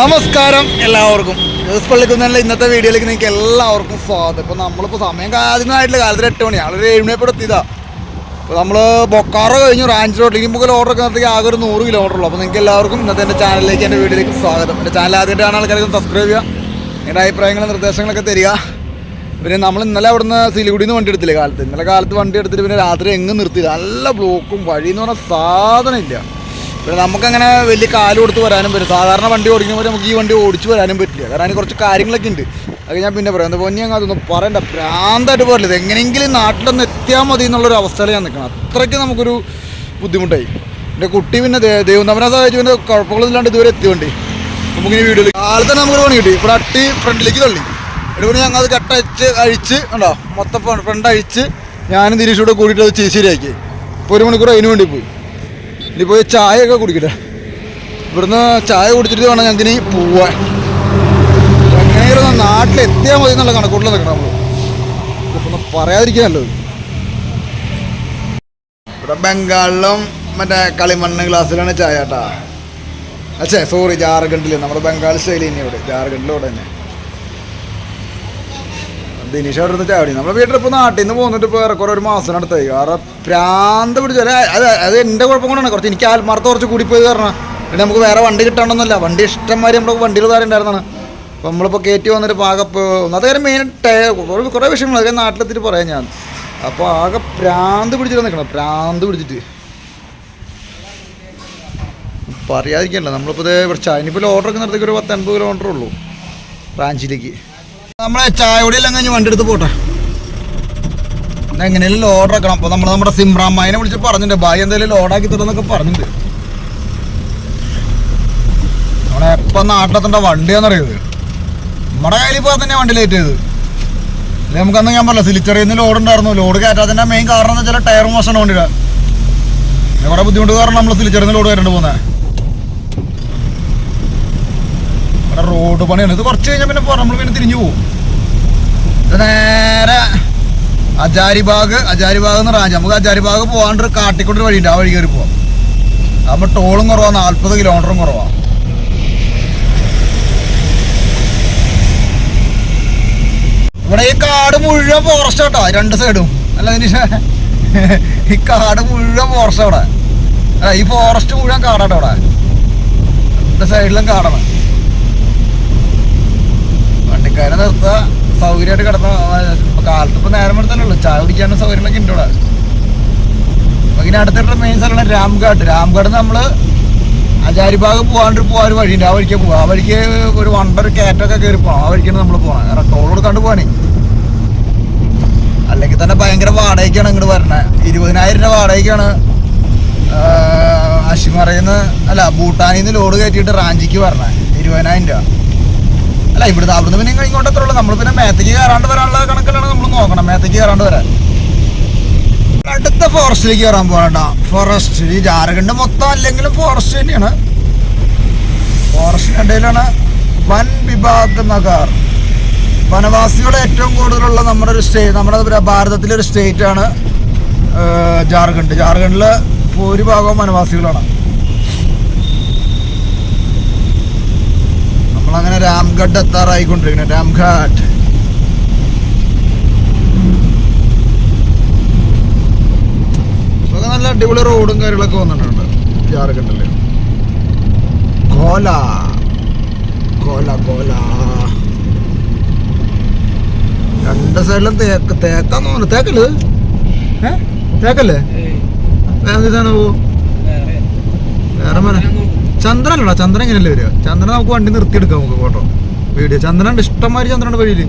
നമസ്കാരം എല്ലാവർക്കും. ന്യൂസ് പള്ളിക്കുന്നതിന്റെ ഇന്നത്തെ വീഡിയോയിലേക്ക് നിങ്ങൾക്ക് എല്ലാവർക്കും സ്വാഗതം. ഇപ്പോൾ നമ്മളിപ്പോൾ സമയം കാലത്തിനായിട്ടില്ല കാലത്തിൽ എട്ട് മണി. ആളൊരു ഏഴ് മണിയപ്പോൾ എത്തിയതാ. അപ്പോൾ നമ്മൾ ബൊക്കാറോ കഴിഞ്ഞു. റാഞ്ച് റോഡിലേക്ക് മുകളിൽ ഓർഡർ ഒക്കെ ആകെ ഒരു നൂറ് കിലോമീറ്റർ ഉള്ളൂ. അപ്പോൾ നിങ്ങൾക്ക് എല്ലാവർക്കും ഇന്നത്തെ എന്റെ ചാനലിലേക്ക് എന്റെ വീഡിയോയിലേക്ക് സ്വാഗതം. എന്റെ ചാനൽ ആദ്യമായിട്ട് കാണാൻ ആൾക്കാർക്ക് സബ്സ്ക്രൈബ് ചെയ്യുക. എന്റെ അഭിപ്രായങ്ങളും നിർദ്ദേശങ്ങളൊക്കെ തരിക. പിന്നെ നമ്മൾ ഇന്നലെ അവിടുന്ന് സിലിഗുഡിയിൽ നിന്ന് വണ്ടി എടുത്തില്ലേ കാലത്ത്? ഇന്നലെ കാലത്ത് വണ്ടി എടുത്തിട്ട് പിന്നെ രാത്രി എങ്ങും നിർത്തി നല്ല ബ്ലോക്കും വഴി എന്ന് പറഞ്ഞാൽ സാധനമില്ല പിന്നെ നമുക്കങ്ങനെ വലിയ കാൽ കൊടുത്ത് വരാനും പറ്റും സാധാരണ വണ്ടി ഓടിക്കുമ്പോൾ നമുക്ക് ഈ വണ്ടി ഓടിച്ച് വരാനും പറ്റില്ല. കാരണം അതിന് കുറച്ച് കാര്യങ്ങളൊക്കെ ഉണ്ട്. അത് ഞാൻ പിന്നെ പറയാം. എന്താ പൊന്നി അതൊന്നും പറയണ്ട. ഭ്രാന്തായിട്ട് പറയില്ല എങ്ങനെയെങ്കിലും നാട്ടിലൊന്ന് എത്തിയാൽ മതി എന്നുള്ളൊരു അവസ്ഥയിൽ ഞാൻ നിൽക്കണം അത്രയ്ക്ക് നമുക്കൊരു ബുദ്ധിമുട്ടായി. എന്റെ കുട്ടി പിന്നെ ദൈവം സഹായിച്ചു പിന്നെ കുഴപ്പങ്ങളൊന്നുമില്ലാണ്ട് ഇതുവരെ എത്തിയോണ്ടേ. നമുക്കിനി വീഡിയോയിൽ കാലത്ത് നമുക്ക് പണി കിട്ടി. ഇവിടെ അട്ടി ഫ്രണ്ടിലേക്ക് തള്ളി. ഇവിടെ ഞങ്ങൾ അത് കട്ടയച്ച് അഴിച്ച് ഉണ്ടോ മൊത്തം ഫ്രണ്ട് അഴിച്ച് ഞാനും തിരിച്ചൂടെ കൂടിയിട്ട് അത് ചേച്ചിയിലാക്കി ഇപ്പോൾ ഒരു മണിക്കൂർ അതിന് വേണ്ടി പോയി. ഇനി പോയി ചായ ഒക്കെ കുടിക്കട്ടെ. ഇവിടുന്ന് ചായ കുടിച്ചിട്ട് വേണം ഞങ്ങൾക്ക് ഇനി പോവാൻ. എങ്ങനെയായിരുന്നു നാട്ടിലെത്തിയാൽ മതി എന്നുള്ള കണക്കൂട്ടിൽ നിൽക്കണം നമ്മൾ ഒന്ന് പറയാതിരിക്കാനല്ലോ ഇവിടെ ബംഗാളിലും മറ്റേ കളിമണ്ണ് ഗ്ലാസ്സിലാണ് ചായ കേട്ടാ. അച്ഛേ സോറി ജാർഖണ്ഡിൽ നമ്മുടെ ബംഗാൾ ശൈലി തന്നെ ഇവിടെ. ജാർഖണ്ഡിലൂടെ തന്നെ. ദിനീഷ് അവിടെ നിന്ന് ചാടി നമ്മുടെ വീട്ടിൽ ഇപ്പോൾ നാട്ടിൽ നിന്ന് പോന്നിട്ട് ഇപ്പോൾ ഏറെക്കുറെ ഒരു മാസം അടുത്തായി കാരണം പ്രാന്ത് പിടിച്ചു അല്ല അത് അത് എന്റെ കുഴപ്പം കൊണ്ടാണ്. കുറച്ച് എനിക്ക് ആത്മാർത്ഥം കുറച്ച് കൂടിപ്പോയി കാരണം പിന്നെ നമുക്ക് വേറെ വണ്ടി കിട്ടണമെന്നല്ല വണ്ടി ഇഷ്ടംമാതിരി നമ്മുടെ വണ്ടിയിൽ താരം ഉണ്ടായിരുന്നതാണ് അപ്പോൾ നമ്മളിപ്പോൾ കയറ്റി വന്നിട്ട് പാകപ്പ് ഒന്നാമത്തെ കാര്യം മെയിൻ കുറേ കുറേ വിഷയങ്ങൾ അതൊക്കെ നാട്ടിലെത്തിയിട്ട് പറയാം ഞാൻ. അപ്പോൾ ആകെ പ്രാന്ത് പിടിച്ചിട്ട് നിൽക്കണം. പ്രാന്ത് പിടിച്ചിട്ട്. പറയാതിരിക്കണ്ട. നമ്മളിപ്പോൾ ഇത് ഇവിടെ ചൈനിപ്പോൾ ഓർഡർ ഒക്കെ നടത്തിക്കൊരു പത്ത് അൻപത് കിലോമീറ്റർ ഉള്ളൂ. റാഞ്ചിലേക്ക് നമ്മളെ ചായ കുടിയെല്ലാം കഴിഞ്ഞ് വണ്ടി എടുത്ത് പോട്ടെ. എങ്ങനെയല്ലോ ഓർഡർ ആക്കണം. അപ്പോൾ നമ്മൾ നമ്മുടെ സിംറാമ്മായിനെ വിളിച്ച് പറഞ്ഞിട്ടുണ്ട്. ബായി എന്തായാലും ലോഡാക്കി തരുമെന്നൊക്കെ പറഞ്ഞിട്ടുണ്ട്. നമ്മളെ എപ്പം നാട്ടിലെത്തേണ്ട വണ്ടിയാണെന്നറിയത് നമ്മുടെ കയ്യിൽ ഇപ്പോൾ തന്നെ വണ്ടി ലേറ്റ് ചെയ്ത് അല്ലെ നമുക്കന്ന് ഞാൻ പറഞ്ഞില്ല സിലിച്ചറിയിൽ നിന്ന് ലോഡ് ഉണ്ടായിരുന്നു. ലോഡ് കയറ്റാത്തതിന്റെ മെയിൻ കാരണം എന്ന് വെച്ചാൽ ടയർ മോശമാണ് വണ്ടിയുടെ ഇവിടെ ബുദ്ധിമുട്ട് കാരണം നമ്മൾ സിലിച്ചറിയിൽ നിന്ന് ലോഡ് കയറേണ്ടി പോകുന്നത് ഇവിടെ റോഡ് പണിയാണ്. ഇത് കുറച്ച് കഴിഞ്ഞാൽ പിന്നെ നമ്മൾ പിന്നെ തിരിഞ്ഞു പോകും നേരെ അജാരിബാഗ് അജാരിബാഗ് എന്ന് പറഞ്ഞാൽ നമുക്ക് അജാരിബാഗ് പോകാണ്ട് കാട്ടിക്കൊണ്ടൊരു ഉണ്ട് ആ വഴി കയറി പോവാം അപ്പൊ ടോളും കുറവാണ് നാൽപ്പത് കിലോമീറ്ററും കുറവാ. ഇവിടെ ഈ കാട് മുഴുവൻ ഫോറസ്റ്റ് കേട്ടോ രണ്ട് സൈഡും അല്ല അതിന് ഈ കാട് മുഴുവൻ ഫോറസ്റ്റ് അവിടെ. അല്ല ഈ ഫോറസ്റ്റ് മുഴുവൻ കാടാട്ടോ അവിടെ. രണ്ട് സൈഡിലും കാടാണ്. വണ്ടിക്കാരെ നിർത്തുക സൗകര്യമായിട്ട് കിടന്ന കാലത്ത് ഇപ്പൊ നേരം എടുത്തല്ലേ ചായ കുടിക്കാനും സൗകര്യങ്ങളൊക്കെ ഉണ്ട് ഇവിടെ. പിന്നെ അടുത്തിട്ട് മെയിൻ സ്ഥലമാണ് രാംഘാട്ട്. രാംഘാട്ട് നമ്മൾ അജാരിഭാഗം പോകാണ്ട് പോകാൻ ഒരു വഴിയുണ്ട്. ആ വഴിക്ക് പോവാം. ആ വഴിക്ക് ഒരു വണ്ടർ കയറ്റൊക്കെ കയറി പോകണം ആ വഴിക്കാണ് നമ്മൾ പോകണം കാരണം ടോൾ കൊടുക്കാണ്ട് പോകാനേ അല്ലെങ്കിൽ തന്നെ ഭയങ്കര വാടകയ്ക്കാണ് ഇങ്ങോട്ട് വരണത് ഇരുപതിനായിരം രൂപ വാടകയ്ക്കാണ് അഷിമറയിന്ന് അല്ല ഭൂട്ടാനിൽ നിന്ന് ലോഡ് കയറ്റിയിട്ട് റാഞ്ചിക്ക് വരണേ. ഇരുപതിനായിരം രൂപ. അല്ല ഇവിടുത്തെ അവിടുന്ന് പിന്നെ ഇങ്ങ് ഇങ്ങോട്ട് എത്ര നമ്മൾ പിന്നെ മേത്തേക്ക് കയറാണ്ട് വരാനുള്ള കണക്കിലാണ് നമ്മൾ നോക്കണം. മേത്തേക്ക് കയറാണ്ട് വരാൻ. അടുത്ത ഫോറസ്റ്റിലേക്ക് കയറാൻ പോകണ്ട ഫോറസ്റ്റ് ഈ ജാർഖണ്ഡ് മൊത്തം അല്ലെങ്കിലും ഫോറസ്റ്റ് തന്നെയാണ്. ഫോറസ്റ്റിന്റെ ഇടയിലാണ് വൻ വിഭാഗ് നഗർ വനവാസികൾ ഏറ്റവും കൂടുതലുള്ള നമ്മുടെ ഒരു സ്റ്റേറ്റ് നമ്മുടെ ഭാരതത്തിലെ ഒരു സ്റ്റേറ്റ് ആണ് ഏഹ്, ജാർഖണ്ഡ്. ജാർഖണ്ഡിൽ ഭൂരിഭാഗവും വനവാസികളാണ്. നമ്മളങ്ങനെ രാംഘട്ട് എത്താറായിക്കൊണ്ടിരിക്കുന്നു. രാംഘട്ട്. നല്ല അടിപൊളി റോഡും കാര്യങ്ങളൊക്കെ വന്നിട്ടുണ്ട്. ജാർഖണ്ഡിൽ. കോല. കോല കോല. രണ്ട് സൈഡിലും തേക്ക് തേക്കാന്ന് തോന്നുന്നു. തേക്കൽ ഏ? തേക്കല്ലേ? വേറെ ഇതാണ് വേറെ. വേറെ ചന്ദ്രനല്ലടാ ചന്ദ്രൻ എങ്ങനെയല്ലേ വരിക. ചന്ദ്രൻ നമുക്ക് വണ്ടി നിർത്തിയെടുക്കാം നമുക്ക് ഫോട്ടോ വീഡിയോ. ചന്ദ്രനുണ്ട് ഇഷ്ടംമാതിരി ചന്ദ്രനുണ്ട് വഴിയിൽ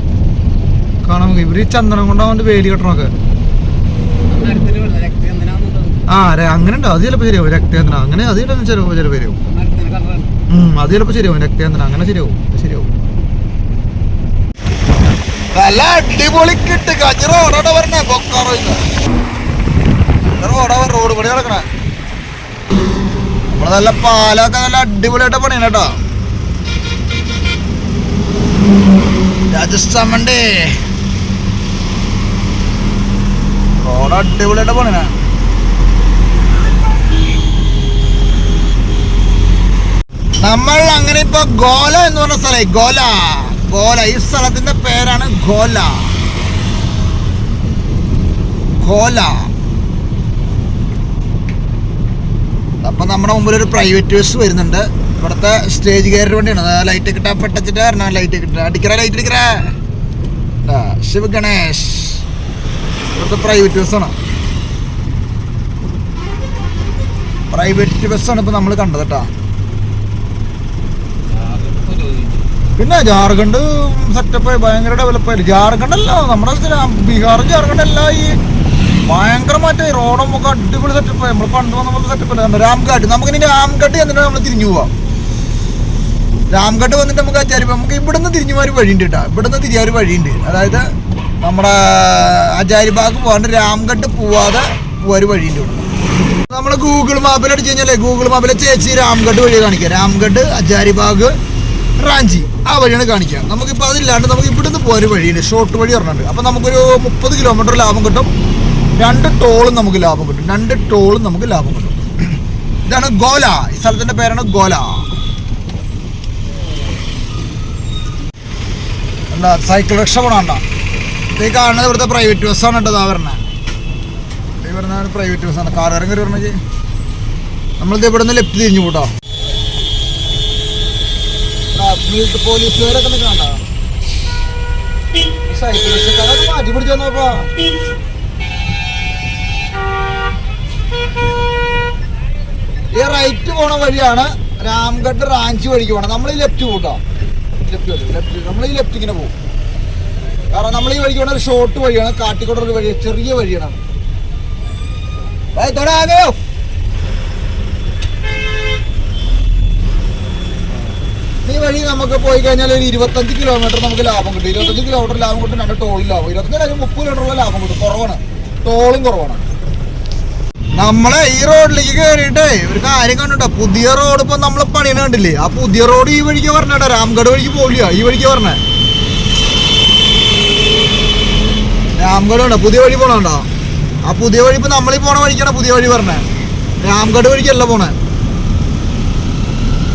കാണാൻ നമുക്ക്. ഇവർ ഈ ചന്ദ്രൻ കൊണ്ടാവുകൊണ്ട് വേലി കെട്ടണമൊക്കെ ആ അങ്ങനെ ഉണ്ടോ അത് ചിലപ്പോൾ ശരിയാവും. രക്തേന്ദ്രൻ അങ്ങനെ അത് ചിലപ്പോൾ ചിലപ്പോൾ ചിലപ്പോൾ ശരിയാവും. അത് ചിലപ്പോൾ ശരിയാവും. രക്തേന്ദ്രൻ അങ്ങനെ ശരിയാവും. ശരിയാവും. നല്ല അടിപൊളി കിട്ട് കച്ചറ ഓടോടെ വരണേ. ബൊക്കാറോ റോഡാ റോഡ് പണി നടക്കണേ. നമ്മൾ നല്ല പാലൊക്കെ നല്ല അടിപൊളിയായിട്ട് പണിയാണ് കേട്ടോ. രാജസ്ഥാൻ വണ്ടി റോഡ് അടിപൊളിയായിട്ട് പണിയാണ്. നമ്മൾ അങ്ങനെ ഇപ്പൊ ഗോല എന്ന് പറഞ്ഞ സ്ഥലം ഗോല. ഗോല. ഈ സ്ഥലത്തിന്റെ പേരാണ് ഗോല. ഗോല. അപ്പൊ നമ്മുടെ മുമ്പിൽ ഒരു പ്രൈവറ്റ് ബസ് വരുന്നുണ്ട്. ഇവിടുത്തെ സ്റ്റേജ് കയറി വണ്ടിയാണ്. ലൈറ്റ് കിട്ടാ പെട്ടച്ചിട്ട് പറഞ്ഞാൽ ലൈറ്റ് കിട്ടാ അടിക്കറ ലൈറ്റ് അടിക്കറ ശിവ ഗണേഷ് ഇവിടുത്തെ പ്രൈവറ്റ് ബസ്സാണ് പ്രൈവറ്റ് ബസ്സാണ് ഇപ്പം നമ്മൾ കണ്ടത് കേട്ടോ പിന്നെ ജാർഖണ്ഡ് സെറ്റപ്പ് ഭയങ്കര ഡെവലപ്പായി ജാർഖണ്ഡ് അല്ല നമ്മുടെ ബീഹാർ ജാർഖണ്ഡ് എല്ലാം ഈ ഭയങ്കര മാറ്റം. റോഡും ഒക്കെ അടിപൊളി സെറ്റപ്പ് നമ്മൾ പണ്ട് വന്ന പോലെ സെറ്റപ്പ് അല്ല രാംഘാട്ട്. നമുക്ക് ഇനി രാംഘട്ട് എന്നിട്ട് നമ്മൾ തിരിഞ്ഞു പോവാം. രാംഘട്ട് വന്നിട്ട് നമുക്ക് അച്ചാരി നമുക്ക് ഇവിടുന്ന് തിരിഞ്ഞു പോകാൻ വഴിയുണ്ട് കേട്ടോ ഇവിടുന്ന് തിരിയാൻ വഴിയുണ്ട്. അതായത് നമ്മുടെ അജാരിബാഗ് പോകാണ്ട് രാംഘട്ട് പോവാതെ പോകാൻ വഴിയുണ്ട് ഇവിടെ. നമ്മൾ ഗൂഗിൾ മാപ്പിൽ അടിച്ചു കഴിഞ്ഞാലേ ഗൂഗിൾ മാപ്പിൽ ചേച്ചി രാംഘട്ട് വഴി കാണിക്കുക. അച്ചാരി ഭാഗ് റാഞ്ചി. ആ വഴിയാണ് കാണിക്കുക. നമുക്കിപ്പോൾ അതില്ലാണ്ട് നമുക്ക് ഇവിടുന്ന് പോകാൻ വഴിയുണ്ട്. ഷോർട്ട് വഴി പറഞ്ഞിട്ടുണ്ട്. അപ്പോൾ നമുക്കൊരു മുപ്പത് കിലോമീറ്റർ ലാഭം കിട്ടും. രണ്ട് ടോളും നമുക്ക് ലാഭം കിട്ടും. രണ്ട് ടോളും നമുക്ക് ലാഭം കിട്ടും. ഇതാണ് ഗോല. ഈ സ്ഥലത്തിന്റെ പേരാണ് ഗോല. എന്താ സൈക്കിൾ റിക്ഷ പോണണ്ട ഇത് കാണുന്നത് ഇവിടുത്തെ പ്രൈവറ്റ് ബസ്സാണ് കേട്ടോ ഇതാ പറഞ്ഞത് ഈ പറഞ്ഞ പ്രൈവറ്റ് ബസ്സാണ് കാറുകാരൻ കയറി പറഞ്ഞ നമ്മളിത് ഇവിടെ നിന്ന് ലെഫ്റ്റ് തിരിഞ്ഞു കൂട്ടോ പോലീസുകാരൊക്കെ നിൽക്കണ്ട സൈക്കിൾ റിക്ഷക്കാരൊക്കെ മാറ്റി പിടിച്ചു വന്നപ്പോ. ഈ റൈറ്റ് പോണ വഴിയാണ് രാംഗഡ് റാഞ്ചി വഴിക്ക് പോകണം നമ്മൾ ഈ ലെഫ്റ്റ് കൂട്ടോ ലെഫ്റ്റ് ലെഫ്റ്റ് നമ്മൾ ഈ ലെഫ്റ്റ് ഇങ്ങനെ പോകും കാരണം നമ്മൾ ഈ വഴിക്ക് പോണ ഒരു ഷോർട്ട് വഴിയാണ്. കാട്ടിക്കോട്ട ഒരു വഴി ചെറിയ വഴിയാണ്. തുടങ്ങോ ഈ വഴി നമുക്ക് പോയി കഴിഞ്ഞാൽ ഒരു ഇരുപത്തഞ്ച് കിലോമീറ്റർ നമുക്ക് ലാഭം കിട്ടും. ഇരുപത്തഞ്ച് കിലോമീറ്റർ ലാഭം കിട്ടും. രണ്ട് ടോളിൽ ലാഭം ഇരുപത്തഞ്ച് മുപ്പത് കിലോമീറ്റർ ലാഭം കിട്ടും. കുറവാണ്. ടോളും കുറവാണ്. നമ്മളെ ഈ റോഡിലേക്ക് കയറിയിട്ടേ ഒരു കാര്യം കണ്ടിട്ടോ? പുതിയ റോഡ് ഇപ്പൊ നമ്മളെ പണിയണ കണ്ടില്ലേ? ആ പുതിയ റോഡ് ഈ വഴിക്ക് പറഞ്ഞേട്ടാ രാംഗഡ് വഴിക്ക് പോവില്ല ഈ വഴിക്ക് പറഞ്ഞേ. രാംഗഡ് ഉണ്ടോ പുതിയ വഴി പോണോണ്ടോ ആ പുതിയ വഴി ഇപ്പൊ നമ്മളീ പോണ വഴിക്കാണ് പുതിയ വഴി പറഞ്ഞേ? രാംഗഡ് വഴിക്കല്ല പോണേ.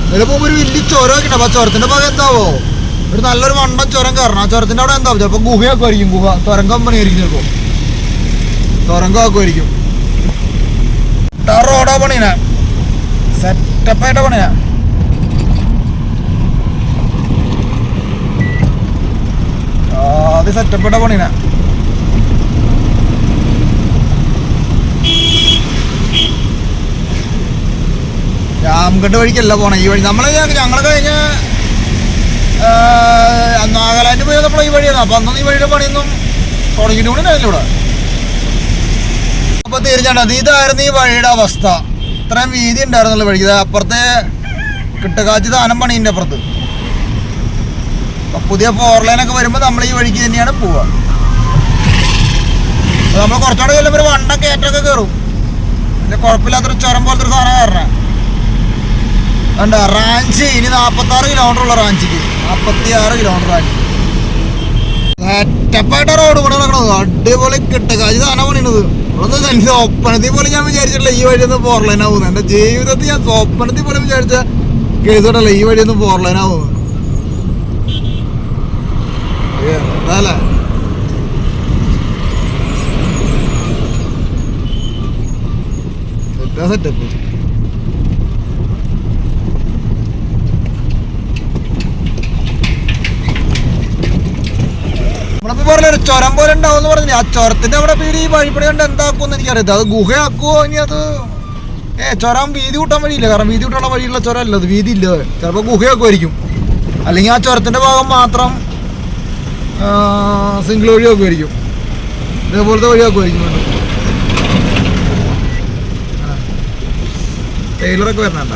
ഇതിൽ ഒരു വലിയ ചുരമൊക്കെ ഒക്കെ അപ്പൊ ചുരത്തിന്റെ ഭാഗം എന്താവോ? ഒരു നല്ലൊരു വണ്ട ചുരം കയറണം ആ ചുരത്തിന്റെ അവിടെ എന്താവും? ചിലപ്പോ ഗുഹയൊക്കെ ആയിരിക്കും ഗുഹ തുരങ്കം പണിയായിരിക്കും ചിലപ്പോ. തുരങ്കമൊക്കെ ആയിരിക്കും സെറ്റപ്പ് പണിയാ സെറ്റപ്പായിട്ട പണിയാ അത് സെറ്റപ്പെട്ട പണിയാ രാംഗഡ് വഴിക്കല്ല പോണേ ഈ വഴി. നമ്മളെ ഞങ്ങൾ കഴിഞ്ഞ നാഗാലാൻഡ് പോയി നമ്മൾ ഈ വഴിയാണ്. അപ്പൊ അന്നൊന്നും ഈ വഴിയുടെ പണിയൊന്നും തുടങ്ങിയിട്ട് കൂടി ഉണ്ടായില്ല ഇവിടെ. അപ്പൊ തീർച്ചയായിട്ടും ഇതായിരുന്നു ഈ വഴിയുടെ അവസ്ഥ. ഇത്രയും വീതി ഉണ്ടായിരുന്നല്ലോ വഴിക്ക്. അപ്പുറത്തെ കിട്ടക്കാച്ചി സാധനം പണീന്റെ അപ്പുറത്ത്. പുതിയ ഫോർ ലൈനൊക്കെ വരുമ്പോൾ നമ്മൾ ഈ വഴിക്ക് തന്നെയാണ് പോവുക. നമ്മൾ കുറച്ചുകൂടെ ചെല്ലുമ്പോൾ ഒരു വണ്ട കയറ്റൊക്കെ കയറും പിന്നെ കുഴപ്പമില്ലാത്തൊരു ചുരം പോലത്തെ ഒരു സാധനം കയറണേ റാഞ്ചി. ഇനി നാൽപ്പത്തി ആറ് കിലോമീറ്റർ ഉള്ള റാഞ്ചിക്ക്. നാൽപ്പത്തി ആറ് കിലോമീറ്റർ റാഞ്ചി. സെറ്റപ്പായിട്ട് റോഡ് കൂടെ നടക്കണത് അടിപൊളി കിട്ടക്കാജ് സാധനം പണിയണത്. ഇവിടെ തന്നെ സ്വപ്നത്തിൽ പോലും ഞാൻ വിചാരിച്ചിട്ടില്ല ഈ വഴി ഒന്നും ഫോർ എന്റെ ജീവിതത്തിൽ ഞാൻ സ്വപ്നത്തിൽ പോലും വിചാരിച്ച കേസോട്ടല്ല ഈ വഴി ഒന്നും ഫോർ ലൈൻ ആവുന്നത് അതല്ലേ സെറ്റപ്പ് നമ്മളിപ്പോ പറഞ്ഞ ഒരു ചുരം പോലെ ഉണ്ടാവും എന്ന് പറഞ്ഞില്ലേ? ആ ചുരത്തിന്റെ അവിടെ പേര് ഈ വഴിപ്പണി കൊണ്ട് എന്താക്കുമെന്ന് എനിക്കറിയാം അത് ഗുഹയാക്കുവോ ഇനി അത്? ഏ ചുരം വീതി കൂട്ടാൻ വഴിയില്ല. കാരണം വീതി കൂട്ടാനുള്ള വഴിയുള്ള ചുരം അല്ല അത് വീതി ഇല്ല ചിലപ്പോൾ ഗുഹയാക്കുമായിരിക്കും. അല്ലെങ്കിൽ ആ ചുരത്തിന്റെ ഭാഗം മാത്രം സിംഗിൾ വഴിയാക്കുമായിരിക്കും. ഇതേപോലത്തെ വഴിയാക്കുമായിരിക്കും വീണ്ടും ടൈലറൊക്കെ വരണണ്ട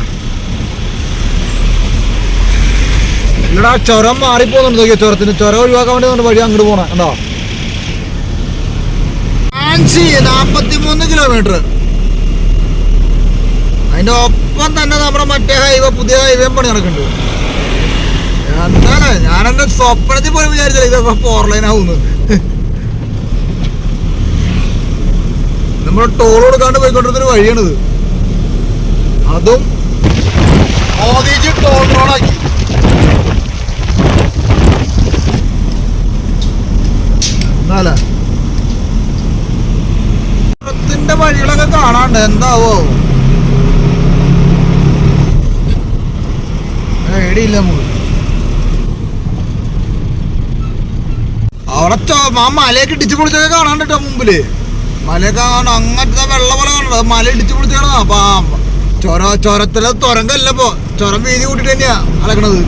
ഇവിടെ ആ ചുരം മാറിപ്പോന്നുണ്ട് നോക്കിയോ ചുരത്തിന്. ചുരം ഒഴിവാക്കാൻ വേണ്ടി നമ്മുടെ വഴി അങ്ങോട്ട് പോണ കണ്ടോ? ആൻസി നാപ്പത്തി മൂന്ന് കിലോമീറ്റർ അതിന്റെ ഒപ്പം തന്നെ നമ്മുടെ മറ്റേ ഹൈവേ പുതിയ ഹൈവേ പണി നടക്കുന്നുണ്ട്. എന്താണ് ഞാനെന്റെ സ്വപ്നത്തിൽ പോലും വിചാരിച്ചില്ല ഇതൊക്കെ ഫോർ ലൈൻ ആവുന്നു. നമ്മൾ ടോൾ കൊടുക്കാണ്ട് പോയിക്കൊണ്ടിരുന്നൊരു വഴിയാണിത്. അതും മോദിജി ടോൾ റോഡാക്കി ത്തിന്റെ വഴികളൊക്കെ കാണാണ്ട് എന്താവോ? പേടിയില്ല നമുക്ക് അവിടെ ആ മലയൊക്കെ ഇടിച്ചു പൊളിച്ചൊക്കെ കാണാണ്ട് കേട്ടോ മുമ്പിൽ. മലയൊക്കെ കാണാൻ അങ്ങനത്തെ വെള്ളം പോലെ കാണണ്ട. മല ഇടിച്ചു പൊളിച്ചാണ്. അപ്പൊ ചൊര ചൊരത്തിലെ തുരങ്കല്ല ഇപ്പൊ. ചൊരം വീതി കൂട്ടിട്ട് തന്നെയാ അലക്കണത്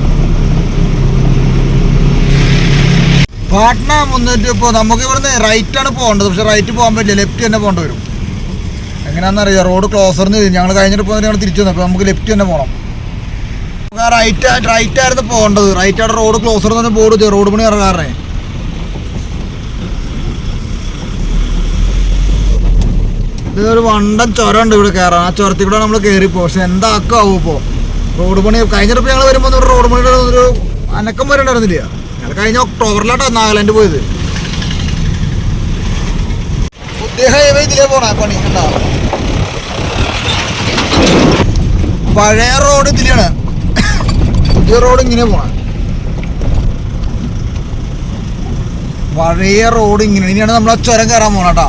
പാട്ന മുന്നൂറ്റി ഇപ്പോൾ നമുക്ക് ഇവിടുന്ന് റൈറ്റ് ആണ് പോകേണ്ടത്. പക്ഷെ റൈറ്റ് പോകാൻ പറ്റില്ല. ലെഫ്റ്റ് തന്നെ പോകേണ്ടി വരും. എങ്ങനെയാണെന്നറിയാം റോഡ് ക്ലോസറിന് ഞങ്ങൾ കഴിഞ്ഞിട്ട് പോകുന്നത് ഞങ്ങൾ തിരിച്ചു വന്നു. അപ്പോൾ നമുക്ക് ലെഫ്റ്റ് തന്നെ പോകണം നമുക്ക് ആ റൈറ്റ് റൈറ്റ് ആയിരുന്നു പോകേണ്ടത്. റൈറ്റ് അവിടെ റോഡ് ക്ലോസർ തന്നെ ബോർഡ് റോഡ് പണി ഇറങ്ങാറേ ഇതൊരു വണ്ടൻ ചുരം ഉണ്ട് ഇവിടെ കയറാൻ ആ ചുരത്തിൽ കൂടെ നമ്മൾ കയറിപ്പോ പക്ഷെ എന്താക്കാവും ഇപ്പോൾ റോഡ് പണി കഴിഞ്ഞിട്ട് ഞങ്ങൾ വരുമ്പോൾ റോഡ് പണിയുടെ ഒരു അനക്കം വരണ്ടായിരുന്നില്ല കഴിഞ്ഞ ഒക്ടോബറിലാട്ടോ നാഗാലാൻഡ് പോയത്. പഴയ റോഡ് ഇതിലാണ്. പുതിയ റോഡ് ഇങ്ങനെ പോണ. പഴയ റോഡ് ഇങ്ങനെ. ഇനിയാണ് നമ്മൾ ആ ചുരം കയറാൻ പോണ കേട്ടോ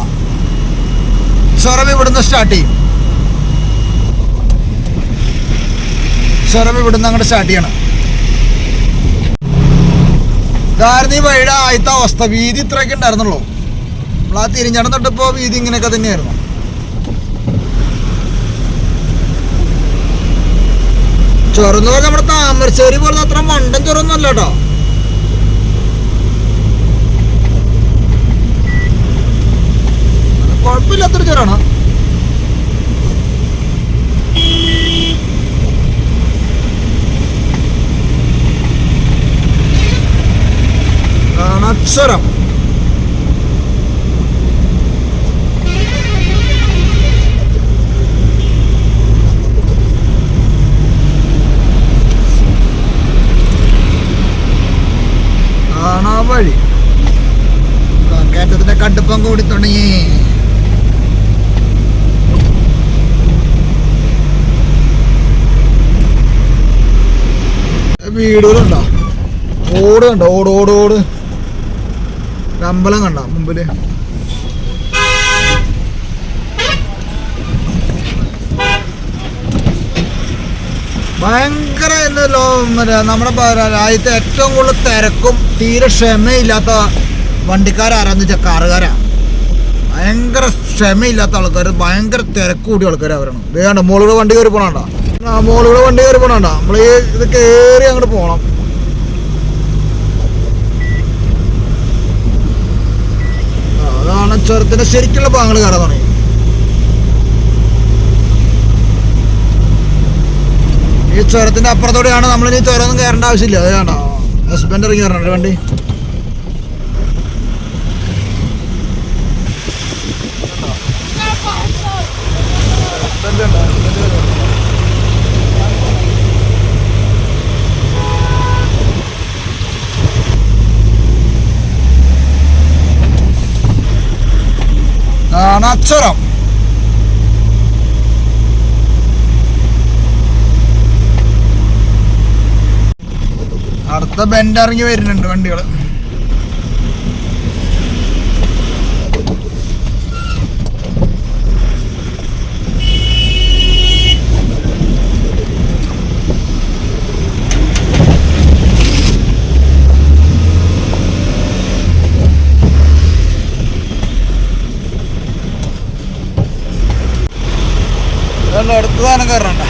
ചുരം ഇവിടുന്ന് സ്റ്റാർട്ട് ചെയ്യും. ചുരം ഇവിടുന്ന് അങ്ങോട്ട് സ്റ്റാർട്ട് ചെയ്യണം. ഇതായിരുന്നു ഈ വഴിയുടെ ആദ്യത്തെ അവസ്ഥ. വീതി ഇത്രയൊക്കെ ഉണ്ടായിരുന്നുള്ളൂ. നമ്മൾ ആ തിരിഞ്ഞടം തൊട്ടപ്പോ വീതി ഇങ്ങനെയൊക്കെ തന്നെയായിരുന്നു. ചൊറന്ന് നമ്മുടെ താമരശ്ശേരി പോലെ അത്ര മണ്ടൻ ചൊറൊന്നും അല്ല കേട്ടോ കുഴപ്പമില്ലാത്തൊരു ചൊറാണ് കാണാ വഴി. കയറ്റത്തിന്റെ കടുപ്പം കൂടി തുടങ്ങി. വീടുകളുണ്ടോ? ഓടുണ്ടോ ഓട് ഓട് ഓട്. അമ്പലം കണ്ട? മുമ്പിൽ. ഭയങ്കര നമ്മുടെ രാജ്യത്തെ ഏറ്റവും കൂടുതൽ തിരക്കും തീരെ ക്ഷമയില്ലാത്ത വണ്ടിക്കാരാരാന്ന് വെച്ചാൽ കാറുകാരാണ് ഭയങ്കര ക്ഷമയില്ലാത്ത ആൾക്കാർ ഭയങ്കര തിരക്ക് കൂടിയ ആൾക്കാർ അവരാണ്. വേണ്ട മോളുകൾ വണ്ടി കയറി പോണണ്ട ആ മോളിലൂടെ വണ്ടി കയറി പോണണ്ട നമ്മൾ ഈ ഇത് കയറി അങ്ങോട്ട് പോകണം ആ, അതാണ് ശരിക്കുള്ള ഭാഗങ്ങൾ കയറാൻ തുടങ്ങി. ഈ ചുരത്തിന്റെ അപ്പുറത്തോടെയാണ് നമ്മളിനി ഇനി ചുരമൊന്നും കയറേണ്ട ആവശ്യമില്ല. അത് വേണ്ട. ഹസ്ബൻഡ് ഇറങ്ങി വരണം. വണ്ടി. ആണ് അച്ചുരം അടുത്ത ബെൻഡ് ഇറങ്ങി വരുന്നുണ്ട് വണ്ടികൾ അടുത്ത സാധനം കയറണ്ട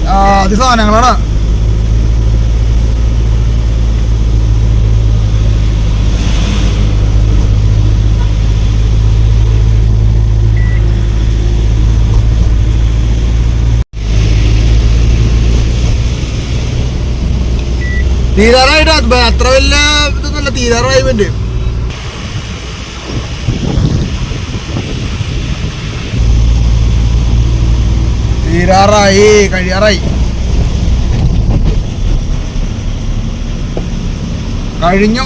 ആ അത് സാധനങ്ങളാണ്. തീരാറായിട്ട്. അത് അത്ര വലിയ ഇതൊന്നുമല്ല തീരാറായി വേണ്ടി തീരാറായി കഴിയാറായി കഴിഞ്ഞു.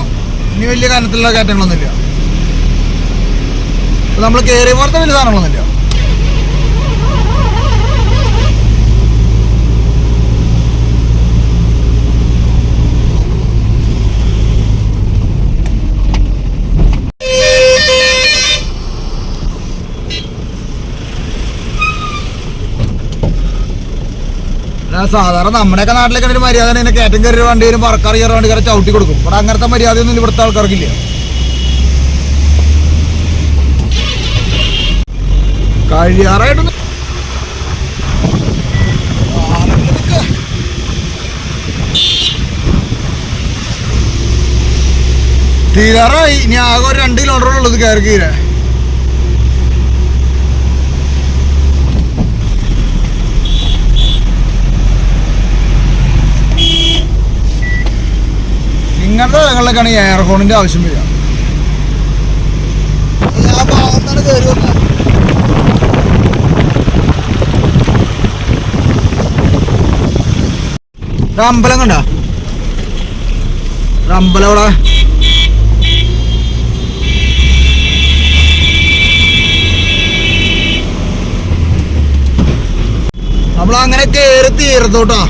ഇനി വലിയ കനത്തിലുള്ള കയറ്റങ്ങളൊന്നുമില്ല. നമ്മൾ കയറി പോലത്തെ വലിയ സാധനങ്ങളൊന്നുമില്ല. സാധാരണ നമ്മുടെയൊക്കെ നാട്ടിലൊക്കെ ഒരു മര്യാദ ഇങ്ങനെ കയറ്റം കയറി വണ്ടി വരും പറക്കാർ കയറി വണ്ടി കയറി ചവിട്ടി കൊടുക്കും. ഇവിടെ അങ്ങനത്തെ മര്യാദയൊന്നും ഇവിടുത്തെ ആൾക്കാർക്കില്ല. കഴിയാറായിട്ടൊന്നും തീരാറായി. ഇനി ആകെ ഒരു രണ്ട് കിലോമീറ്റർ ഉള്ളത് കയറി കീരാ ഇങ്ങനത്തെ സ്ഥലങ്ങളിലൊക്കെയാണ് ഈ എയർഫോണിന്റെ ആവശ്യം വരിക. ആ ഭാഗത്താണ് കയറി വന്നത്. ഒരു അമ്പലം കണ്ട? അമ്പലം അവിടെ നമ്മൾ അങ്ങനെ കേറി തീർത്തോട്ടാ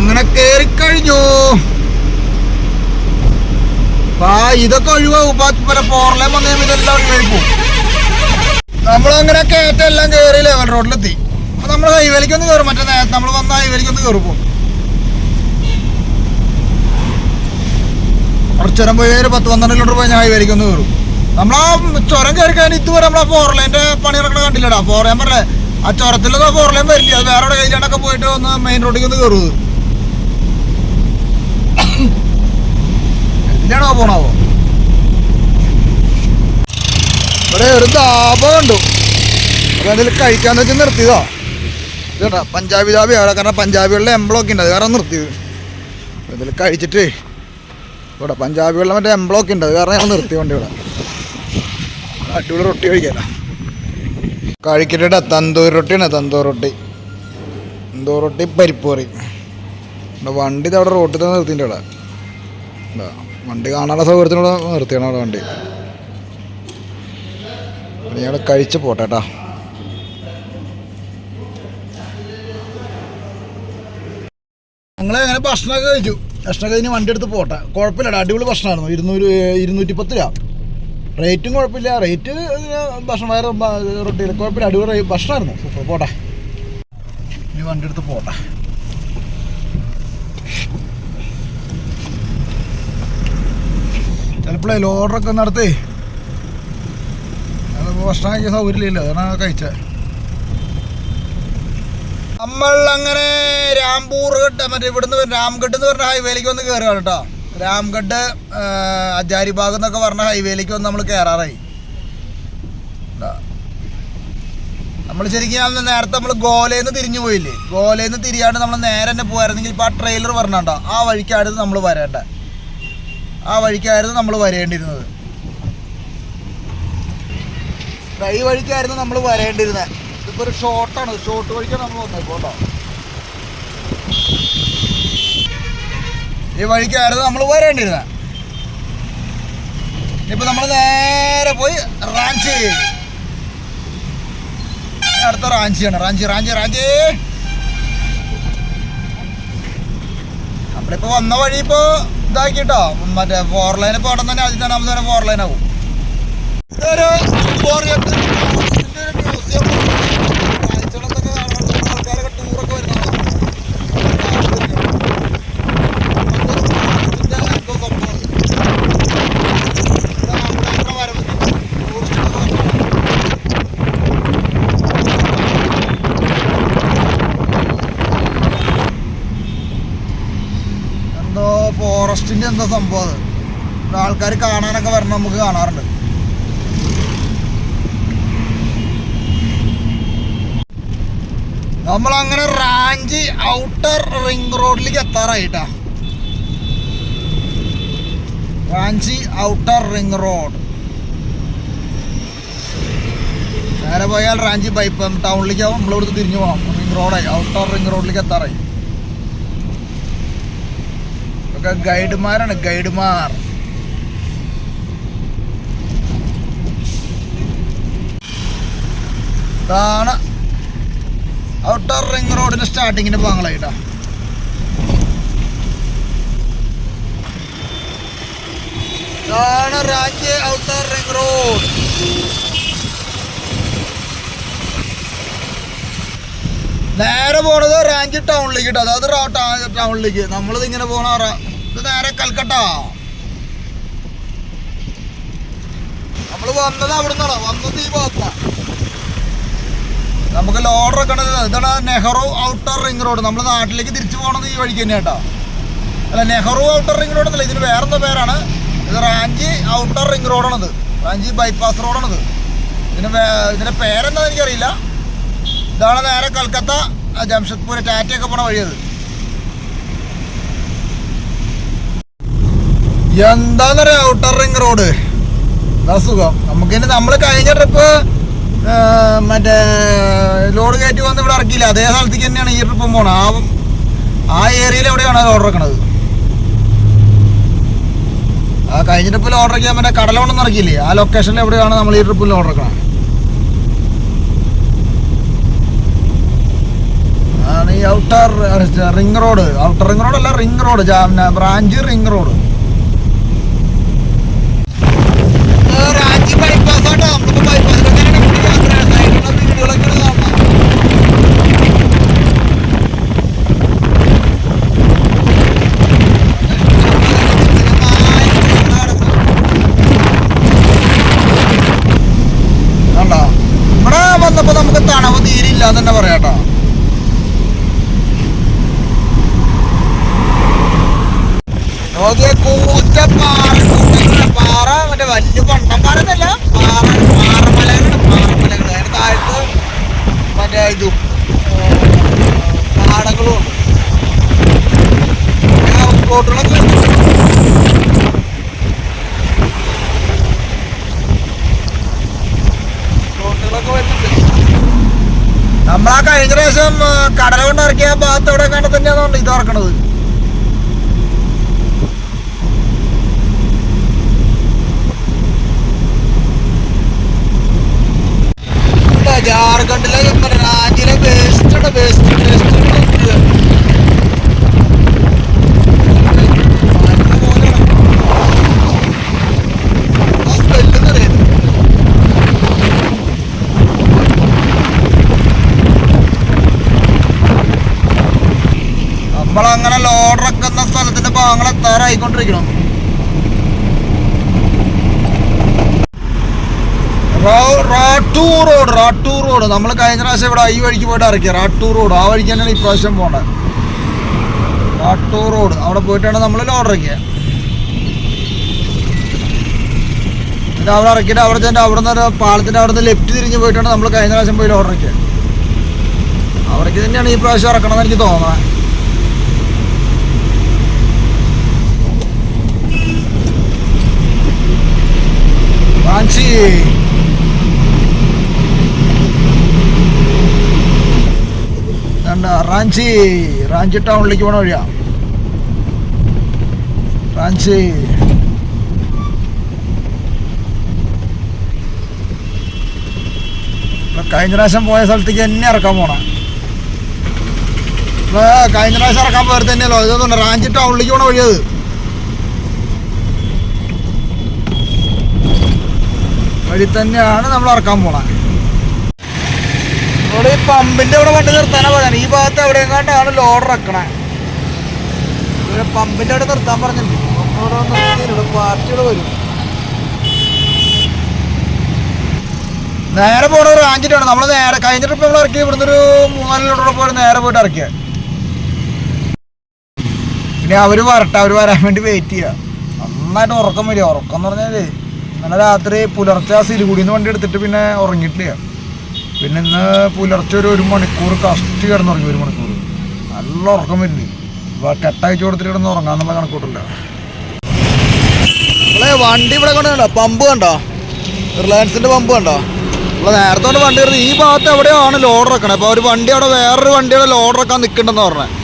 അങ്ങനെ കേറിക്കഴിഞ്ഞു ആ ഇതൊക്കെ ഒഴിവാകും വന്നു കഴിയുമ്പോൾ ഇതെല്ലാം ഒഴിവാക്കും നമ്മളങ്ങനെ കയറ്റം എല്ലാം കയറി ലെവൽ റോഡിലെത്തി. അപ്പൊ നമ്മൾ ഹൈവേലേക്ക് ഒന്ന് കയറും മറ്റേ നേരത്തെ നമ്മൾ വന്ന ഹൈവേലേക്ക് ഒന്ന് കയറും കുറച്ചുരം പോയി പത്ത് പന്ത്രണ്ട് കിലോമീറ്റർ പോയി ഞാൻ ഹൈവേലേക്ക് ഒന്ന് കയറും നമ്മൾ ആ ചുരം കയറി കഴിഞ്ഞാൽ ഇതുവരെ നമ്മളാ ഫോർ ലൈന്റെ പണി നടക്കണ കണ്ടില്ലടാ. ഫോർ ലൈൻ പറഞ്ഞേ ആ ചുരത്തിലൊന്നും ഫോർ ലൈൻ വരില്ല. അത് വേറെ കയ്യിലാണ്ടൊക്കെ പോയിട്ട് ഒന്ന് മെയിൻ റോഡിലേക്ക് ഒന്ന് കയറും ഇതിലാണോ പോണാവോ? ഇവിടെ ഒരു ദാബ കണ്ടു. അതിൽ കഴിക്കാന്ന് വെച്ച് നിർത്തിയതാ. ഇതാ പഞ്ചാബി ദാബി അവിടെ കാരണം പഞ്ചാബികളുടെ എംബ്ലോക്ക് ഉണ്ട്. അത് കാരണം നിർത്തിയത്. ഇതിൽ കഴിച്ചിട്ട് ഇവിടെ പഞ്ചാബികളുടെ മറ്റേ എംബ്ലോക്ക് ഉണ്ട്. അത് കാരണം ഞങ്ങൾ നിർത്തി വണ്ടി ഇവിടെ അടിപൊളി റൊട്ടി കഴിക്കാനാ കഴിക്കട്ടെ തന്തൂർ റൊട്ടിയാണ്. തന്തൂർ റൊട്ടി. തന്തൂർ റൊട്ടി പരിപ്പ് കറി. വണ്ടി അവിടെ റോട്ടിൽ തന്നെ നിർത്തിന്റെ ഇവിടെ. വണ്ടി കാണാനുള്ള സൗകര്യത്തിനോട് നിർത്തിയാണ് അവിടെ വണ്ടി. ഞങ്ങൾ കഴിച്ച് പോട്ടെ കേട്ടോ ഞങ്ങൾ അങ്ങനെ ഭക്ഷണമൊക്കെ കഴിച്ചു. ഭക്ഷണം കഴിഞ്ഞ് വണ്ടി എടുത്ത് പോട്ടെ. കുഴപ്പമില്ല അടിപൊളി ഭക്ഷണമായിരുന്നു. ഇരുന്നൂറ് ഇരുന്നൂറ്റി പത്ത് രൂപ റേറ്റും കുഴപ്പമില്ല. റേറ്റ് ഭക്ഷണം വേറെ റൊട്ടിയിൽ കുഴപ്പമില്ല. അടിപൊളി ഭക്ഷണമായിരുന്നു. സൂപ്പർ. പോട്ടെ. ഇനി വണ്ടി എടുത്ത് പോട്ടെ. ചിലപ്പോഴേ ലോഡറൊക്കെ നടത്തേ. അതിപ്പോൾ ഭക്ഷണം കഴിക്കാൻ സൗകര്യമില്ലല്ലോ അതാണ് കഴിച്ച. നമ്മൾ അങ്ങനെ രാംപൂർ ഘട്ട് മറ്റേ ഇവിടുന്ന് രാംഘട്ട് എന്ന് പറഞ്ഞ ഹൈവേയിലേക്ക് വന്ന് കയറുകയാണ് കേട്ടോ. രാംഘട്ട് അജാരി ഭാഗം എന്നൊക്കെ പറഞ്ഞ ഹൈവേയിലേക്ക് വന്ന് നമ്മൾ കയറാറായി നമ്മൾ ശരിക്കും നേരത്തെ നമ്മൾ ഗോലേന്ന് തിരിഞ്ഞു പോയില്ലേ? ഗോലേന്ന് തിരിയാണ്ട് നമ്മൾ നേരെ തന്നെ പോയായിരുന്നെങ്കിൽ ഇപ്പോൾ ആ ട്രെയിലർ പറഞ്ഞാണ്ടോ ആ വഴിക്കാണ് നമ്മൾ വരേണ്ട. ആ വഴിക്കായിരുന്നു നമ്മൾ വരേണ്ടിരുന്നത് ഈ വഴിക്കായിരുന്നു നമ്മൾ വരേണ്ടിരുന്നത് ഇതിപ്പോ ഒരു ഷോർട്ടാണ് ഷോർട്ട് വഴിക്കാണ് നമ്മൾ വന്നേക്കോ കേട്ടോ. ഈ വഴിക്കായിരുന്നു നമ്മൾ വരേണ്ടിരുന്നത് ഇപ്പൊ നമ്മൾ നേരെ പോയി റാഞ്ചി. അടുത്ത റാഞ്ചിയാണ്. റാഞ്ചി റാഞ്ചി റാഞ്ചി. നമ്മളിപ്പോ വന്ന വഴി ഇപ്പോ ഇതാക്കിട്ടോ. മറ്റേ ഫോർ ലൈൻ ഇപ്പൊ അവിടെ തന്നെ ആദ്യം തന്നെ ഫോർ ലൈൻ ആവും. എന്തോ സംഭവം ആൾക്കാർ കാണാനൊക്കെ വരണം നമുക്ക് കാണാറുണ്ട്. നമ്മൾ അങ്ങനെ റാഞ്ചി ഔട്ടർ റിംഗ് റോഡിലേക്ക് എത്താറായിട്ടാ. Ranchi outer ring road. നേരെ പോയാൽ റാഞ്ചി ബൈപ്പ് ടൗണിലേക്ക് ആവും. നമ്മളിവിടുന്ന് തിരിഞ്ഞു പോകാം റിംഗ് റോഡായി. ഔട്ടർ റിംഗ് റോഡിലേക്ക് എത്താറായി. ഒക്കെ ഗൈഡുമാരാണ് ഗൈഡ്മാർ. ഇതാണ് ഔട്ടർ റിംഗ് റോഡിന്റെ സ്റ്റാർട്ടിങ്ങിന്റെ ഭാഗങ്ങളായിട്ടാ ഇതാണ് റാഞ്ചി ഔട്ടർ റിംഗ് റോഡ്. നേരെ പോണത് റാഞ്ചി ടൗണിലേക്ക് കേട്ടോ അതായത് ടൗണിലേക്ക്. നമ്മളിത് ഇങ്ങനെ പോണ ഇത് നേരെ കൽക്കട്ട. നമ്മൾ വന്നത് അവിടെ വന്നത് ഈ ഭാഗത്ത. നമുക്ക് ലോഡർ ഒക്കെ ഇതാണ് നെഹ്റു ഔട്ടർ റിംഗ് റോഡ് നമ്മൾ നാട്ടിലേക്ക് തിരിച്ചു പോകണത് ഈ വഴിക്ക് തന്നെ കേട്ടോ അല്ല നെഹ്റു ഔട്ടർ റിംഗ് റോഡ് അല്ല ഇതിന് വേറെന്താ പേരാണ്? ഇത് റാഞ്ചി ഔട്ടർ റിംഗ് റോഡാണിത് റാഞ്ചി ബൈപ്പാസ് റോഡാണിത് ഇതിന് ഇതിന്റെ ഇതിന്റെ പേരെന്താന്ന് എനിക്കറിയില്ല. ഇതാണ് നേരെ കൽക്കത്ത ജംഷദ്പൂർ ടാറ്റയൊക്കെ പോണ വഴിയത്. എന്താന്നറിയ? ഔട്ടർ റിംഗ് റോഡ് അസുഖം സുഖം. നമുക്കിനി നമ്മൾ കഴിഞ്ഞ ട്രിപ്പ് മറ്റേ ലോഡ് കയറ്റി വന്ന് ഇവിടെ ഇറക്കിയില്ല. അതേ സ്ഥലത്തേക്ക് തന്നെയാണ് ഈ ട്രിപ്പും പോണത്. ആ ആ ഏരിയയിൽ എവിടെയാണ് ലോഡ് ഇറക്കണത്? ആ കഴിഞ്ഞ ട്രിപ്പ് ഓർഡർ ചെയ്യാൻ മറ്റേ കടലോടൊന്നും ഇറക്കിയില്ലേ? ആ ലൊക്കേഷനിൽ എവിടെയാണ് നമ്മൾ ഈ ട്രിപ്പിൽ ഓർഡർ ഇറക്കണം ഈ outer ring road outer ring road അല്ല ring road branch ring road Ranchi bypass auto. നമുക്ക് ബൈപ്പാസിലൊക്കെ വീഡിയോകളൊക്കെ കാണണം കണ്ടോ? ഇവിടെ വന്നപ്പോ നമുക്ക് തണവ് തീരില്ല എന്ന് തന്നെ പറയാട്ടോ. നോക്കിയ കൂറ്റ കൂറ്റ പാറ മറ്റേ വലിയ പാറ പാറ പാറമലകൾ അതിന് താഴത്ത് മറ്റേ ഇതും പാടങ്ങളും ഉണ്ട്. നമ്മളാ കഴിഞ്ഞ പ്രാവശ്യം കടല കൊണ്ട് ഇറക്കിയ ഭാഗത്ത് കണ്ട തന്നെയാണോ ഇത് ഇറക്കണത് ഇവിടെ ജാർഖണ്ഡിലെ വേസ്റ്റ് വേസ്റ്റ് വേസ്റ്റ് നമ്മളങ്ങനെ ലോഡ് ഇറക്കുന്ന സ്ഥലത്തിന്റെ ഭാഗങ്ങൾ എത്താറായിക്കൊണ്ടിരിക്കണം റോ- റാട്ടൂർ റോഡ് റാട്ടൂർ റോഡ് നമ്മൾ കഴിഞ്ഞ പ്രാവശ്യം ഇവിടെ ഈ വഴിക്ക് പോയിട്ട് ഇറക്കിയ. റാട്ടൂർ റോഡ് ആ വഴിക്ക് തന്നെയാണ് ഇപ്രാവശ്യം പോകേണ്ടത് റാട്ടൂർ റോഡ് അവിടെ പോയിട്ടാണ് നമ്മൾ ലോഡ് ഇറക്കിയത് എന്നിട്ട് അവിടെ ഇറക്കിയിട്ട് അവിടെ ചെന്നിട്ട് അവിടെ നിന്ന് പാളത്തിന്റെ അവിടെ നിന്ന് ലെഫ്റ്റ് തിരിഞ്ഞ് പോയിട്ടാണ് നമ്മൾ കഴിഞ്ഞ പ്രാവശ്യം പോയി ലോഡ് ഇറക്കിയത് അവിടേക്ക് തന്നെയാണ് ഈ പ്രാവശ്യം ഇറക്കണമെന്ന് എനിക്ക് തോന്നുന്നത് റാഞ്ചി കണ്ട റാഞ്ചി റാഞ്ചി ടൗണിലേക്ക് പോണ വഴിയാ. റാഞ്ചി. കഴിഞ്ഞ പ്രാവശ്യം പോയ സ്ഥലത്തേക്ക് തന്നെ ഇറക്കാൻ പോണ. കഴിഞ്ഞ പ്രാവശ്യം ഇറക്കാൻ പോയത് തന്നെയല്ലോ? ഇതൊന്നും റാഞ്ചി ടൗണിലേക്ക് പോണ വഴിയത് വഴി തന്നെയാണ് നമ്മൾ ഇറക്കാൻ പോണത് ഇവിടെ ഈ പമ്പിന്റെ അവിടെ വണ്ടി നിർത്താനാ പറയാൻ ഈ ഭാഗത്ത് എവിടെ എങ്ങാണ്ടാണ് ലോഡർ ഇറക്കണേ. ഇവിടെ പമ്പിന്റെ അവിടെ നിർത്താൻ പറഞ്ഞിട്ടുണ്ട്. പാർട്ടികൾ വരും. നേരെ പോണ ഒരു ആഞ്ചിട്ടാണ് നമ്മൾ നേരെ കഴിഞ്ഞ ട്രിപ്പ് നമ്മൾ ഇറക്കി. ഇവിടുന്ന് ഒരു മൂന്നാൽ പോയി നേരെ പോയിട്ട് ഇറക്കിയ. പിന്നെ അവർ വരട്ടെ. അവർ വരാൻ വേണ്ടി വെയിറ്റ് ചെയ്യുക നന്നായിട്ട് ഉറക്കം വരിക. ഉറക്കം എന്ന് പറഞ്ഞാൽ ഇന്നലെ രാത്രി പുലർച്ചെ ആ നിന്ന് വണ്ടി എടുത്തിട്ട് പിന്നെ ഉറങ്ങിയിട്ടില്ല. പിന്നെ ഇന്ന് പുലർച്ചെ ഒരു ഒരു മണിക്കൂർ കഷ്ടി കിടന്നുറങ്ങി ഒരു മണിക്കൂർ. നല്ല ഉറക്കം വരുന്നു. കെട്ടയച്ചു കൊടുത്തിട്ട് കിടന്ന് ഉറങ്ങാന്നുള്ള കണക്കൂട്ടില്ല വണ്ടി ഇവിടെ കണ്ടോ? പമ്പ് കണ്ടോ? റിലയൻസിന്റെ പമ്പ് കണ്ടോ? ഇവിടെ നേരത്തെ കൊണ്ട് വണ്ടി വരുന്നത് ഈ ഭാഗത്ത് എവിടെയാണ് ലോഡർ ഇറക്കണത് അപ്പോൾ ഒരു വണ്ടി അവിടെ വേറൊരു വണ്ടിയുടെ ലോഡർ ഇറക്കാൻ നിൽക്കണ്ടെന്ന് പറഞ്ഞത്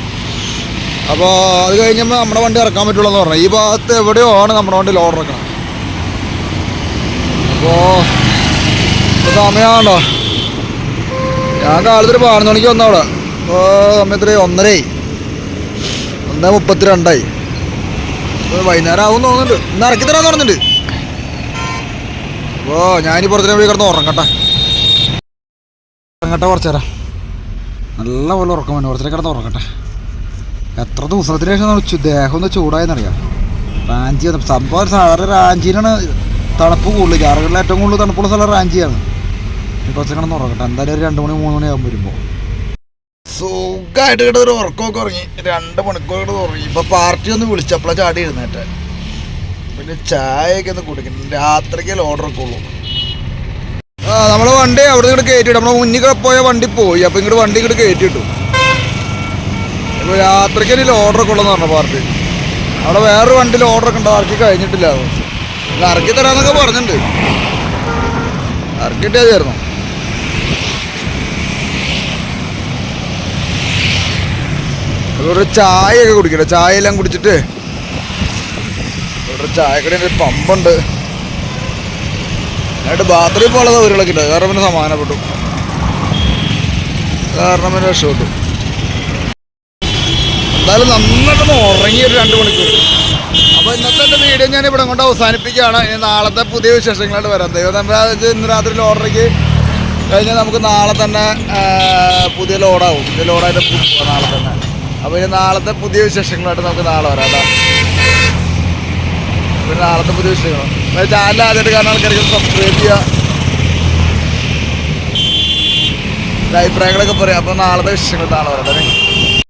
അപ്പോൾ അത് കഴിഞ്ഞപ്പോൾ നമ്മുടെ വണ്ടി ഇറക്കാൻ പറ്റുള്ളൂ എന്ന് പറഞ്ഞു. ഈ ഭാഗത്ത് എവിടെയോ ആണ് നമ്മുടെ വണ്ടി ലോഡർ ഇറക്കണം അപ്പോൾ സമയമാണല്ലോ ഞാൻ കാലത്ത് ഒരു പതിനൊന്ന് മണിക്ക് വന്നവിടെ. അപ്പോൾ സമയത്ത് ഒന്നരയായി. ഒന്ന് മുപ്പത്തിരണ്ടായി. അപ്പോൾ വൈകുന്നേരം ആവും തോന്നുന്നുണ്ട്. ഇന്ന് ഇറക്കി തരാന്ന് പറഞ്ഞിട്ടുണ്ട്. അപ്പോൾ ഞാനീ പുറത്തിനെ പോയി കിടന്ന് ഉറങ്ങട്ടെ. ഉറങ്ങട്ടെ കുറച്ച് തരാം നല്ല പോലെ ഉറക്കം വേണം കുറച്ചേരം കിടന്ന് ഉറങ്ങട്ടെ. എത്ര ദിവസത്തിന് ശേഷം ദേഹം ഒന്ന് ചൂടായെന്നറിയാം. റാഞ്ചി വന്നു. സംഭവം സാറ് റാഞ്ചിയിലാണ് തണുപ്പ് കൂടുതൽ. ജാർഖണ്ഡിൽ ഏറ്റവും കൂടുതൽ തണുപ്പുള്ള സ്ഥലം റാഞ്ചിയാണ്. കുറച്ച് കിടന്ന് ഉറങ്ങട്ടെ? എന്തായാലും ഒരു രണ്ട് മണി മൂന്ന് വരുമ്പോൾ സുഖമായിട്ട് കിട്ടുന്ന ഒരു ഉറക്കമൊക്കെ ഉറങ്ങി. രണ്ട് മണിക്കൂർ കിട്ടുന്ന ഉറങ്ങി. ഇപ്പൊ പാർട്ടി ഒന്ന് വിളിച്ചപ്പോഴാണ് ചാടി ഇരുന്നേട്ടെ പിന്നെ ചായയൊക്കെ ഒന്ന് കുടിക്കണം രാത്രിക്ക് ഓർഡർ ഒക്കെ ആ നമ്മളെ വണ്ടി അവിടെ ഇങ്ങോട്ട് കയറ്റിട്ടു നമ്മളെ മുന്നിൽ പോയ വണ്ടി പോയി. അപ്പൊ ഇങ്ങോട്ട് വണ്ടി ഇങ്ങോട്ട് കയറ്റിട്ടു രാത്രിക്ക് ഇനി ഓർഡർ ഒക്കെ ഉള്ളതെന്ന് പറഞ്ഞ പാർട്ടി അവിടെ വേറൊരു വണ്ടിയിൽ ഓർഡർ ഒക്കെ ഇറക്കി കഴിഞ്ഞിട്ടില്ല. ഇറക്കി തരാന്നൊക്കെ പറഞ്ഞിട്ടുണ്ട്. ഇറക്കിട്ടായിരുന്നു ഒരു ചായയൊക്കെ കുടിക്കട്ടെ. ചായ എല്ലാം കുടിച്ചിട്ട് ഒരു ചായക്കടേന്റെ ഒരു പമ്പുണ്ട്. എന്നിട്ട് ബാത്റൂമിൽ പോലെ സൗകര്യങ്ങളൊക്കെ ഉണ്ട്. കാരണം പിന്നെ സമാധാനപ്പെട്ടു. കാരണം പിന്നെ രക്ഷപ്പെട്ടു. എന്തായാലും നന്നായിട്ടൊന്ന് ഉറങ്ങി ഒരു രണ്ട് മണിക്കൂർ. അപ്പോൾ ഇന്നത്തെ എന്റെ വീഡിയോ ഞാൻ ഇവിടെ കൊണ്ട് അവസാനിപ്പിക്കുകയാണ്. ഇനി നാളത്തെ പുതിയ വിശേഷങ്ങളായിട്ട് വരാം. ദൈവം നമ്മൾ ഇന്ന് രാത്രി ഓർഡറേക്ക് കഴിഞ്ഞാൽ നമുക്ക് നാളെ തന്നെ പുതിയ ലോഡാവും പുതിയ ലോഡായിട്ട് നാളെ തന്നെ. അപ്പോൾ ഇനി നാളത്തെ പുതിയ വിശേഷങ്ങളായിട്ട് നമുക്ക് നാളെ വരാം കേട്ടോ. പിന്നെ നാളത്തെ പുതിയ വിഷയങ്ങൾ ചാനൽ ആദ്യമായിട്ട് കാണാൻ ആൾക്കാർക്ക് സബ്സ്ക്രൈബ് ചെയ്യുക. അഭിപ്രായങ്ങളൊക്കെ പറയാം. അപ്പോൾ നാളത്തെ വിശേഷങ്ങൾ നാളെ വരാം